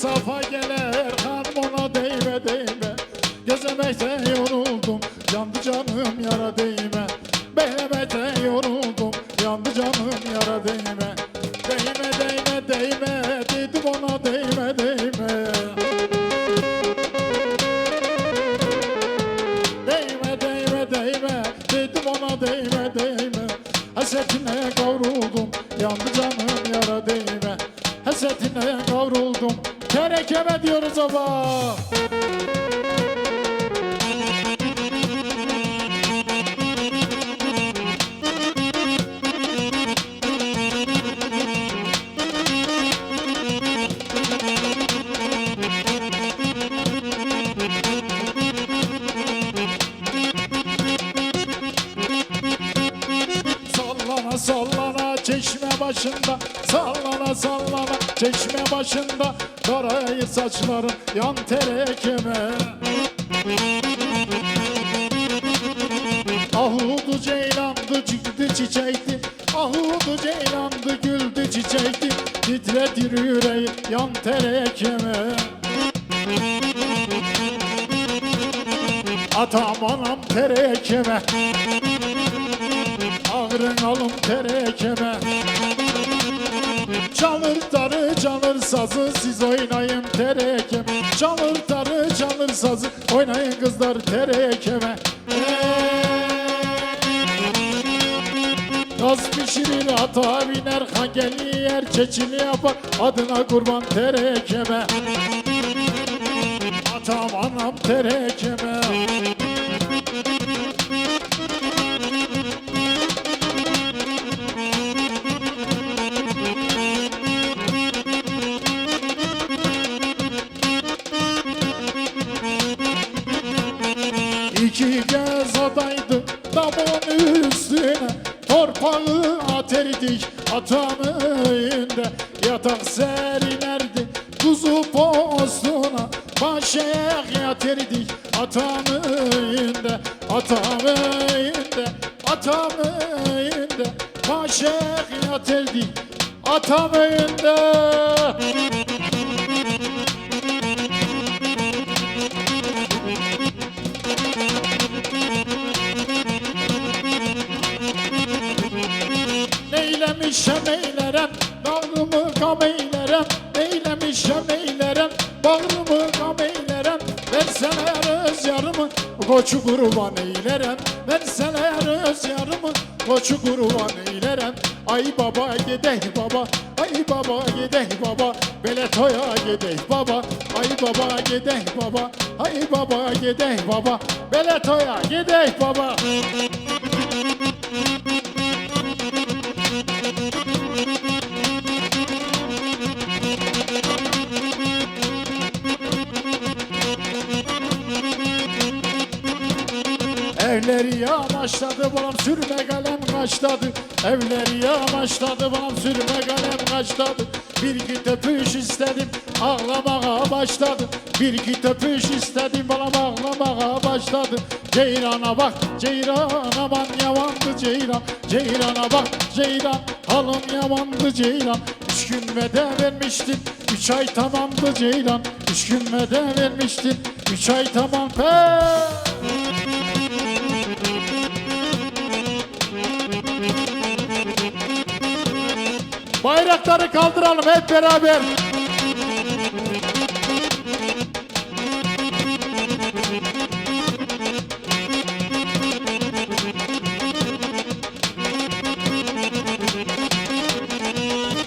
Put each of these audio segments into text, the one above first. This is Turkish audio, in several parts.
safa gelir Kanmona değme değme. Gezemekten şey yoruldum Yandı canım yara değme. Beklemekten yoruldum Yandı canım yara değme. Değme değme değme Dedim ona değme değme. Değme değme değme Dedim ona değme değme. Hasretine kavruldum Yandı canım terekeme diyoruz ama çeşme başında Karayı saçların yan terekeme. Ahudu ceylandı çıktı çiçekti. Ahudu ceylandı güldü çiçekti. Titretir yüreği yan terekeme. Atam anam terekeme. Ağrın alım terekeme Çalır tarı çalır sazı siz oynayın terekeme Çalır tarı çalır sazı oynayın kızlar terekeme Gaz pişirir ata biner Hangeli yer çeçili yapar Adına kurban terekeme Atam anam terekeme Torpağı aterdik atamın önünde Yatak serinerdi kuzu postuna Başak yaterdik atamın önünde Atamın önünde atamın önünde Başak yaterdik atamın önünde Neylemişem eylerem Bağrımı gam eylerem. Neylemişem eylerem Bağrımı gam eylerem. Versene öz yarımı Koçu kurban eylerem. Versene öz yarımı Koçu kurban eylerem. Ay baba gidey baba Ay baba gidey baba. Beletoya gidey baba Ay baba gidey baba. Ay baba gidey baba Beletoya gidey baba Evleri yamaçladı balam sürme kalem kaçladı. Evleri yamaçladı balam sürme kalem kaçladı. Bir iki töpüş istedim ağlamaya başladı. Bir iki töpüş istedim balam ağlamaya başladı. Ceyrana bak ceyran aman yamandı ceyran. Ceyrana bak ceyran halım yamandı ceyran. Üç gün vede vermiştin Üç ay tamamdı ceylan Üç gün vede vermiştin Üç ay tamam. Pe Bayrakları kaldıralım hep beraber.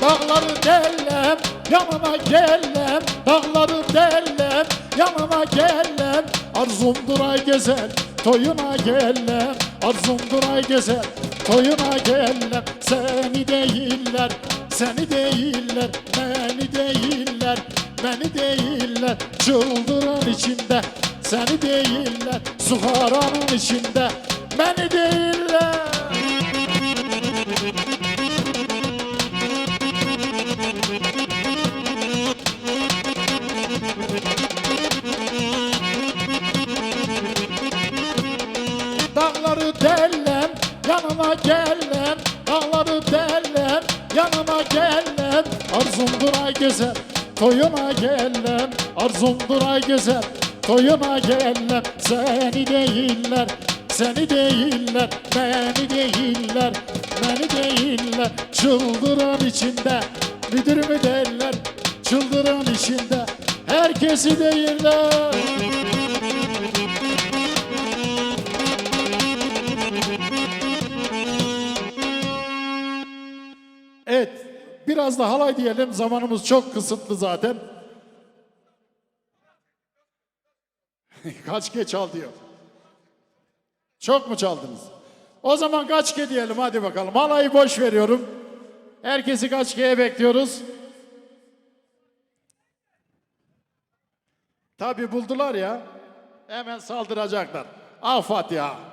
Dağları dellem, yanına gellem Dağları dellem, yanına gellem Arzumdur ay gezer, toyuna gellem Arzumdur ay gezer, toyuna gellem Seni değiller, seni değiller Beni değiller, beni değiller. Çıldıran içinde seni değiller. Suharanın içinde beni değiller. Dağları dellem, yanına gellem Dağları dellem, yanına gellem Arzumdur ay güzel, toyuna gellem Arzumdur ay güzel, toyuna gelirler Seni değiller, seni değiller Beni değiller, beni değiller. Çıldıran içinde müdür mü derler? Çıldıran içinde herkesi değiller biraz da halay diyelim. Zamanımız çok kısıtlı zaten. kaç ke çal diyor. Çok mu çaldınız? O zaman kaç ke diyelim hadi bakalım. Halayı boş veriyorum. Herkesi kaç keye bekliyoruz. Tabi buldular ya. Hemen saldıracaklar. Afat ya.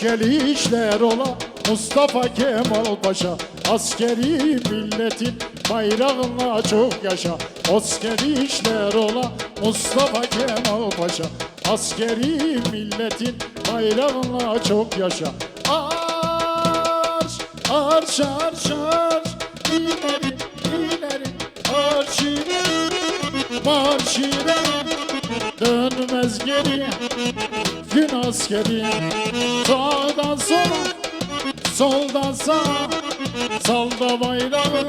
Hoş gelişler ola Mustafa Kemal Paşa. Askeri milletin bayrağına çok yaşa. Hoş gelişler ola Mustafa Kemal Paşa. Askeri milletin bayrağına çok yaşa. Arş, arş, arş, arş. İleri, ileri, arş Marş ileri Dönmez geri gün askeri Sağdan sola, soldan sağa Sal da bayrağı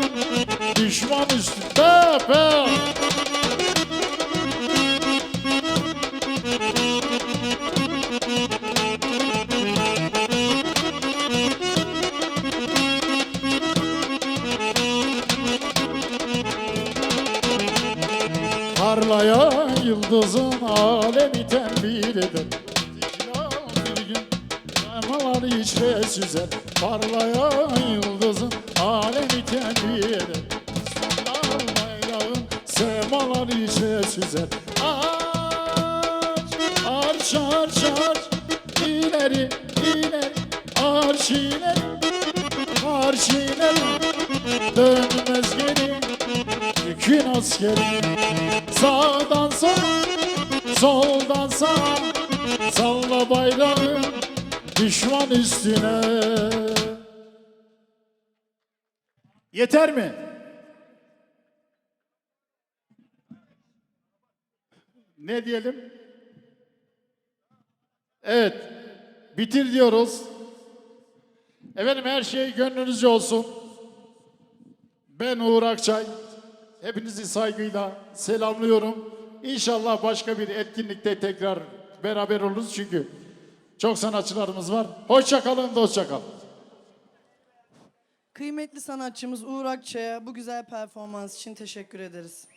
düşman üstünde be. Yıldızın alemi tembih eder. Semalar içre süzer. Parlayan yıldızın alemi tembih eder. Sandal bayrağın semalar içre süzer. Arş, arş, arş, arş. İleri, ileri, arş ileri. Arş ileri. Dönmez geri Yükün askeri Sağdan sola Soldan sağa Salla bayrağı Düşman üstüne Yeter mi? Ne diyelim? Evet. Bitir diyoruz. Efendim her şey gönlünüzce olsun. Ben Uğur Akçay. Hepinizi saygıyla selamlıyorum. İnşallah başka bir etkinlikte tekrar beraber oluruz çünkü çok sanatçılarımız var. Hoşça kalın, dostça kalın. Kıymetli sanatçımız Uğur Akçay'a bu güzel performans için teşekkür ederiz.